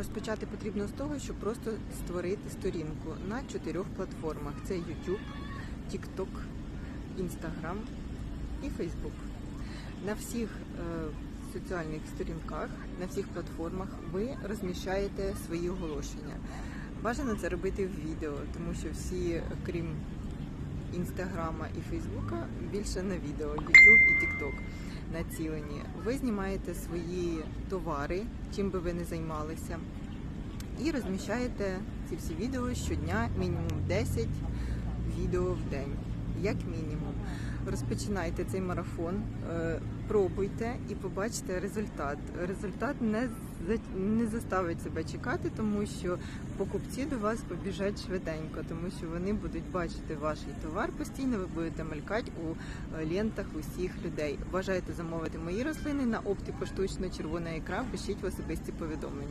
Розпочати потрібно з того, щоб просто створити сторінку на чотирьох платформах: це YouTube, TikTok, Instagram і Facebook. На всіх е, соціальних сторінках, на всіх платформах ви розміщаєте свої оголошення. Бажано це робити в відео, тому що всі, крім інстаграма і Фейсбука, більше на відео, ютуб і тікток націлені. Ви знімаєте свої товари, чим би ви не займалися, і розміщаєте ці всі відео щодня, мінімум 10 відео в день, як мінімум. Розпочинайте цей марафон, е, пробуйте і побачите результат. Результат не не заставить себе чекати, тому що покупці до вас побіжать швиденько, тому що вони будуть бачити ваш товар постійно. Ви будете мелькати у е, лентах усіх людей. Бажаєте замовити мої рослини на оптику штучно червона ікра, пишіть в особисті повідомлення.